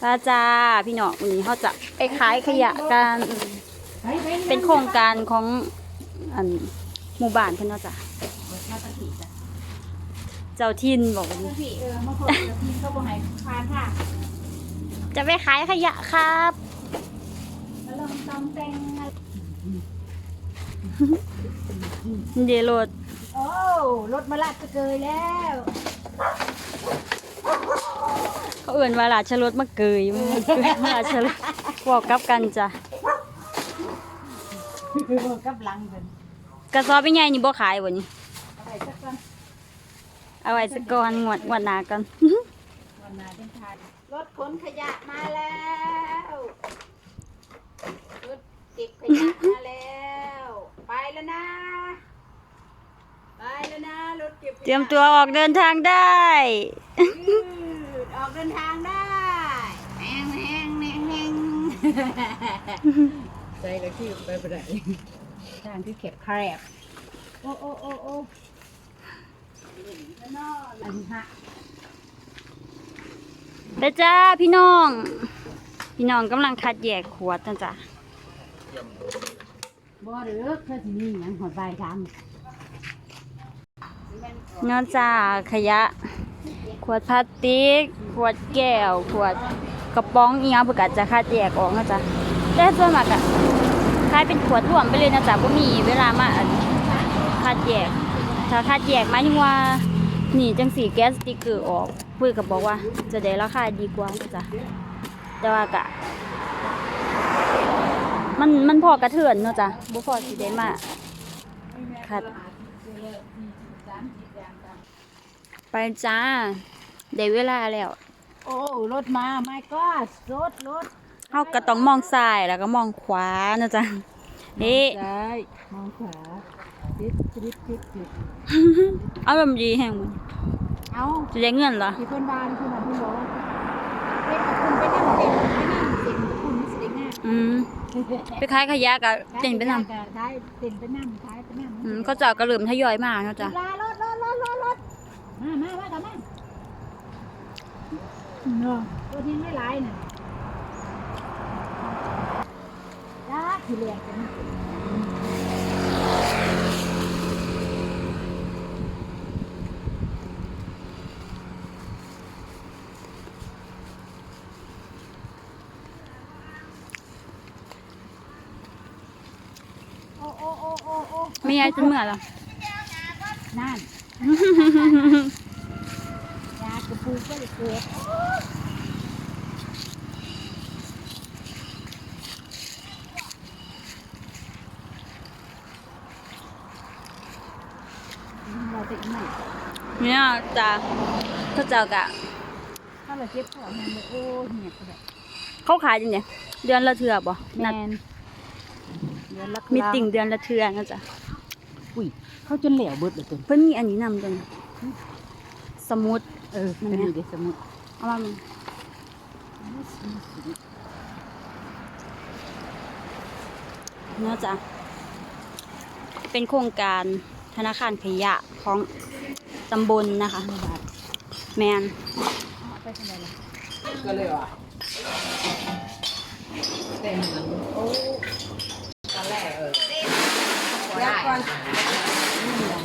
พระจ้าพี่น้องวันนี้เขาจะไปขายขยะกันเป็นโครงการของอันหมู่บ้านเพิ่นเนาะจ้ะเจ้าทินบอกว่าพี่เออมาขอเดี๋ยวพี่เขาบอกให้พานค่ะจะไปขายขยะครับแล้วลองตองแต่งอะไรเดโรดโอ้รถมาลาดจะเกยแล้ว เขาเอื่นว่าหลาชรถมาเกยมันเกยมาลาชรถบอกกลับกันจ้ะกับหลังกันกระสอบเป็นไงนี่บ่ขายบ่นี่อะไรสักกันเอาไว้สักก่อนงวดงวดหน้ากันวันนาเป็นทานรถขนขยะมาแล้วรถเก็บขยะมาแล้ว ไปแล้วนะ ไปแล้วนะรถ เก็บขยะเตรียมตัวออกเดินทางได้ยืดออกเดินทางได้แหงแหงแหงแหงใจก็ขี้ไปไปไหนทางที่เก็บแคบโอ้โอ้โอ้โอ้แล้วนออันนี้ฮะเด้อจ้าพี่น้อง พี่น้องกำลังคัดแยกขวดนะจ๊ะบ่หรือเพื่อที่นี่ยังหอดใบทเนองจากขยะ ขวดพลาสติก ขวดแก้ว ขวดกระป๋องเอีหยังเพื่อจะคัดแยกออกนะจ๊ะแต่ส่วนมากอะคล้ายเป็นขวดรวมไปเลยนะจ๊ะบ่มีเวลามาคัดแยก ถ้าคัดแยกหมายถึงว่าหนีจังสีแก๊สติกเกอร์ออกเพื่อก็บอกว่าจะได้ราคาดีกว่านะจ๊ะแต่ว่ากะ มันมันพอกระเทือนเนาะจ๊ะบ่พอสิได้มาคัด ไปจ้าได้เวลาแล้วำโอ้รถมาไม่ก็รถรถเฮาก็ต้องมองซ้ายแล้วก็มองขวานะจ๊ะนี่ซ้ายมองขวาติดติดติดติดอารมณ์ดีแฮงมันเอาสิได้เงินเหรอที่เพิ่นบ้านคุณน่ะเพิ่นบอกว่าเด็กกับคุณไปนั่งเต็มไปนั่งเต็มคุณสิได้ง่ายอืมไปขายขยะก็เต็นไปนำท้ายเต็มไปนั่งท้ายไปนั่งอืมเขาเจ้าก็เริ่มทยอยมาเนาะจ้ะลารถรถรถรถรถมามามากันมาเนาะ ตัวที่ไม่ร้ายน่ะจ้าที่เรียกกันนะโอ้โอ้โอ้โอ้โอ้ไม่ยายจะเมื่อเหรอนั่นยา กระปูก็เลยเกิดเราจะอีกไหนเนี่ยจ้ะเขาเจ้าก็ถ้าเราเจ็บของมันเลยโอ้เหี่ยก็แบบเขาขายจังได๋เดือนละเทื่อบ่นัดเดือนละมีติ่งเดือนละเทื่อนะจ๊ะอุ้ยเขาจนเหลวเบิดเลยจนเพิ่นมีอันนี้นำจังสมุด เออมันมีเด็กสมุดเอามามึงเนาะจ้ะเป็นโครงการธนาคารขยะของตำบลนะคะ แม่ก็เลยว่ะเต็มโอ้ตอนแรกเออได้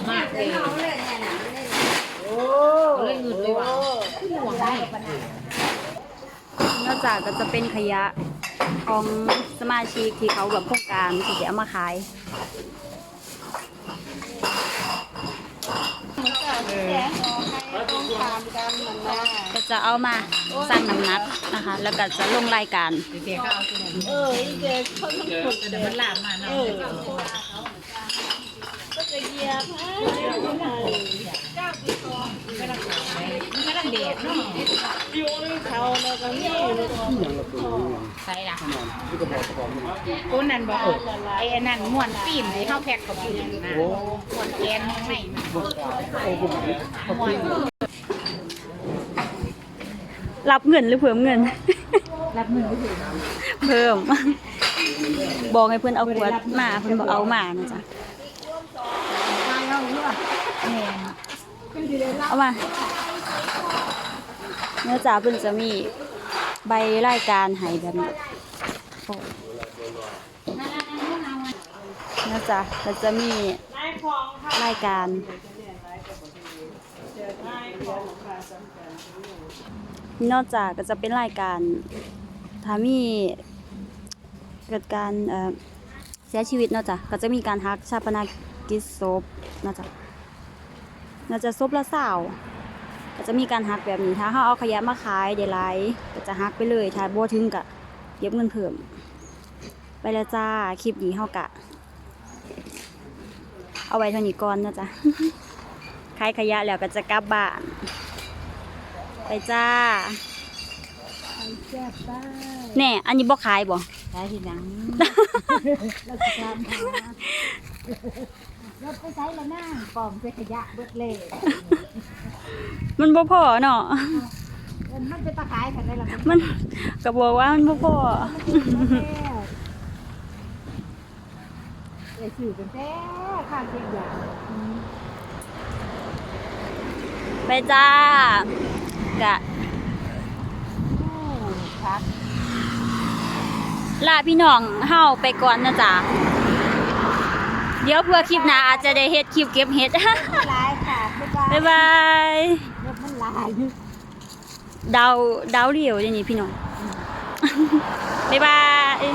มากเลยโอ้เลยเงินเลยว่ะ ห่วงได้ปะ นะนอกจากก็จะเป็นขยะของสมาชิกที่เขาแบบโครงการที่จะเอามาขายก็จะเอามาสั่งน้ำหนักนะคะ แล้วก็จะลงรายการเด็กๆก็เอาตัวนี้เออเด็กเขาต้องฝึกเดี๋ยวมันลามมาเนาะก็จะเหยียบให้เจ้าปีกองมันก็ต้องเด็กเนาะเขาแล้วก็มี ใส่ละตัวนั้นบอกไอ้นนั้นม้วนฟิล์มที่เขาแพ็คกับฟิล์มนะม้วนแกนไม่ม้วนรับเงินหรือเพิ่มเงิน รับมือไม่ถึงเพิ่ม บอกให้เพื่อนเอาขวดมาเพื่อนบอกเอามานะจ๊ะ ตายเอาเรื่องแหม เอามา เนื้อจ่าเพื่นจะมีใบรายการห้แบบนี้อ้นะจ๊ะก็จะมีรายการนอกจากก็จะเป็นรายการถ้ามีเกิดการเสียชีวิตนาะจ้ะก็จะมีการฮักชาปนกิจศพนาะจ้ะ น่าจะศพละสาวก็จะมีการฮักแบบนี้ถ้าเฮาเอาขยะมาขายได้หลายก็จะฮักไปเลยถ้าบ่ถึงก็เก็บเงินเพิ่ม ไปแล้วจ้าคลิปนี้เฮากะ เอาไว้เท่านี้ก่อนเนาะจ้ะขายขยะแล้วก็จะกลับบ้าน ไปจ้าแซ่บบ้าแน่อันนี้บ่ขายบ่ได้ทีหนังเราจะทำหารถไปใช้แล้วนะปอมเป็นขยะเบิดเลยมันบ่พอเนาะ เอิ้นมันเป็นตะขายกันได้ละมันก็บอกว่ามันบ่พอเอ้ยสื่อเป็นแท้ข้างเทียงอย่างไปจ้ากะพักลาพี่น้องเฮาไปก่อนนะจ๊ะ เดี๋ยวเพื่อคลิปหน้าอาจจะได้เฮ็ดคลิปเก็บเฮ็ดลายค่ะบ๊ายบายบ๊ายบาย รถมันลายดาวดาวเรียวเดี๋ยวนี้พี่น้องบ๊ายบาย